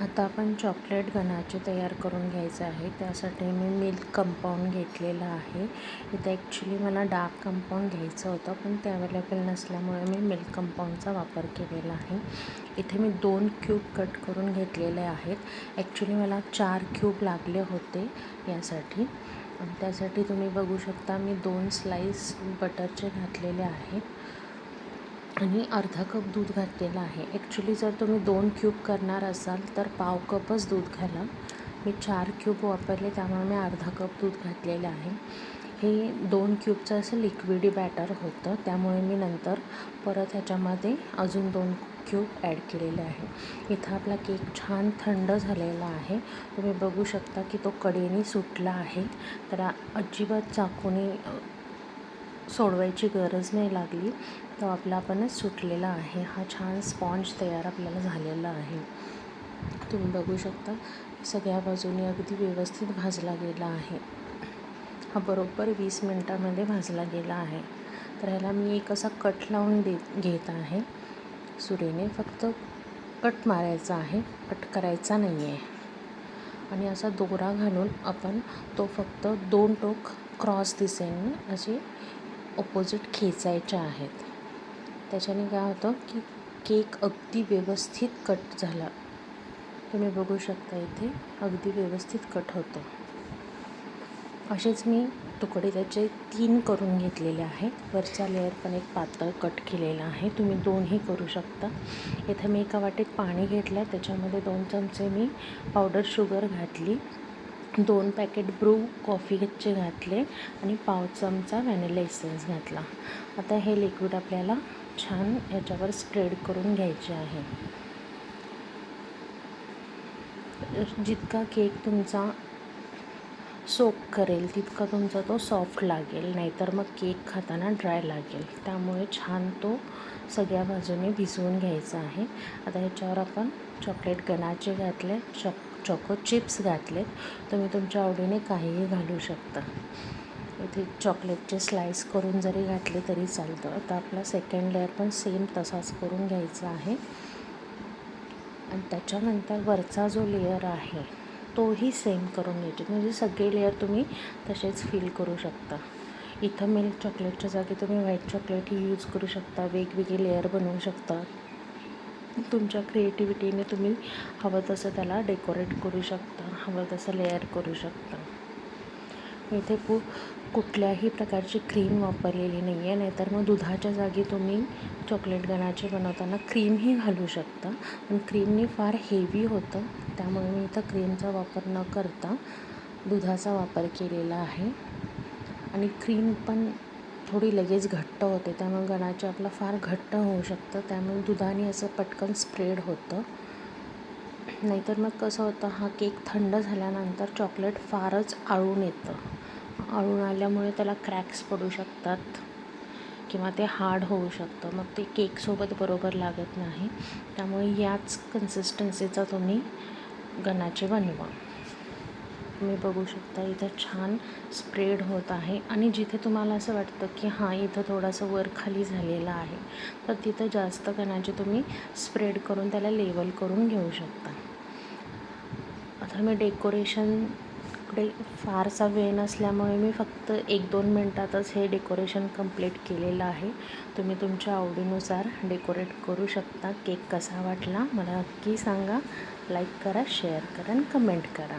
आता आपण चॉकलेट गणाचे तयार करून घ्यायचं आहे. त्यासाठी मी मिल्क कंपाऊंड घेतलेलं आहे. इथं ॲक्च्युली मला डार्क कंपाऊंड घ्यायचं होतं पण ते अवेलेबल नसल्यामुळे मी मिल्क कंपाऊंडचा वापर केलेला आहे. इथे मी दोन क्यूब कट करून घेतलेले आहेत. ॲक्च्युली मला चार क्यूब लागले होते यासाठी. त्यासाठी तुम्ही बघू शकता मी दोन स्लाईस बटरचे घातलेले आहेत. आणि अर्धा कप दूध घातलेलं आहे. ॲक्च्युली जर तुम्ही दोन क्यूब करणार असाल तर पाव कपच दूध घाला. मी चार क्यूब वापरले त्यामुळे मी अर्धा कप दूध घातलेलं आहे. हे दोन क्यूबचं असं लिक्विडी बॅटर होतं. त्यामुळे मी नंतर परत ह्याच्यामध्ये अजून दोन क्यूब ॲड केलेले आहे. इथं आपला केक छान थंड झालेला आहे. तुम्ही बघू शकता की तो कडेने सुटला आहे. तर अजिबात चाकूने सोडवायची गरज नाही लागली. तो आपला आपणच सुटलेला आहे. हा छान स्पॉन्ज तयार आपल्याला झालेला आहे. तुम्ही बघू शकता सगळ्या बाजूने अगदी व्यवस्थित भाजला गेला आहे. हा बरोबर वीस मिनटामध्ये भाजला गेला आहे. तर ह्याला मी एक असा कट लावून दे घेत आहे. सुरीने फक्त कट मारायचा आहे कट करायचा नाही आहे आणि असा दोरा घालून आपण तो फक्त दोन टोक क्रॉस दिसेने असे ऑपोजिट खेचायच्या आहेत. त्याच्याने काय होतं की केक अगदी व्यवस्थित कट झाला. तुम्ही बघू शकता इथे अगदी व्यवस्थित कट होतो. असेच मी तुकडे त्याचे तीन करून घेतलेले आहेत वरचा लेअर पण एक पातळ कट केलेला आहे. तुम्ही दोनही करू शकता. इथे मी एका वाटेत पाणी घेतलं. त्याच्यामध्ये दोन चमचे मी पावडर शुगर घातली. दोन पॅकेट ब्रू कॉफीचे घातले आणि पाव चमचा व्हॅनिला इसेन्स घातला. आता हे लिक्विड आपल्याला छान याच्यावर स्प्रेड करून घ्यायचे आहे. जितका केक तुमचा सोक करेल तितका तुमचा तो सॉफ्ट लागेल नाहीतर मग केक खाताना ड्राय लागेल. त्यामुळे छान तो सगळ्या बाजूने भिजवून घ्यायचा आहे. आता ह्याच्यावर आपण चॉकलेट गणाचे घातले. चॉक चॉको चिप्स घातलेत. तुम्ही तुमच्या आवडीने काहीही घालू शकता. इथे चॉकलेटचे स्लाइस करून जरी घातले तरी चालतं. आता आपला सेकंड लेअर पण सेम तसाच करून घ्यायचा आहे. आणि त्याच्यानंतर वरचा जो लेअर आहे तोही सेम करून घ्यायचे. म्हणजे सगळे लेअर तुम्ही तसेच फील करू शकता. इथं मिल्क चॉकलेटच्या जागी तुम्ही व्हाईट चॉकलेट ही यूज करू शकता. वेगवेगळे लेअर बनवू शकता. तुमच्या क्रिएटिव्हिटीने तुम्ही हवं तसं त्याला डेकोरेट करू शकता हवं तसं लेअर करू शकता. इथे कु कुठल्याही प्रकारची क्रीम वापरलेली नाही आहे नाहीतर मग दुधाच्या जागी तुम्ही चॉकलेट गणाचे बनवताना क्रीमही घालू शकता. पण क्रीमने फार हेवी होतं त्यामुळे मी इथं क्रीमचा वापर न करता दुधाचा वापर केलेला आहे. आणि क्रीम पण थोडी लगेच घट्ट होते त्यामुळे गणाचे आपलं फार घट्ट होऊ शकतं त्यामुळे दुधाने असं पटकन स्प्रेड होतं. नाहीतर मग कसं होतं हा केक थंड झाल्यानंतर चॉकलेट फारच आळून येतं. आळून आल्यामुळे त्याला क्रॅक्स पडू शकतात किंवा ते हार्ड होऊ शकतं. मग ते केकसोबत बरोबर लागत नाही. त्यामुळे याच कन्सिस्टन्सीचा तुम्ही गणाचे बनवा. तुम्ही बघू शकता इथं छान स्प्रेड होत आहे. आणि जिथे तुम्हाला असं वाटतं की हां इथं थोडंसं वर खाली झालेलं आहे तर तिथं जास्त कणाचे तुम्ही स्प्रेड करून त्याला लेवल करून घेऊ शकता. आता मी डेकोरेशनकडे फारसा वेळ नसल्यामुळे मी फक्त एक दोन मिनटातच हे डेकोरेशन कंप्लीट केलेलं आहे. तुम्ही तुमच्या आवडीनुसार डेकोरेट करू शकता. केक कसा वाटला मला नक्की सांगा. लाईक करा शेअर करा आणि कमेंट करा.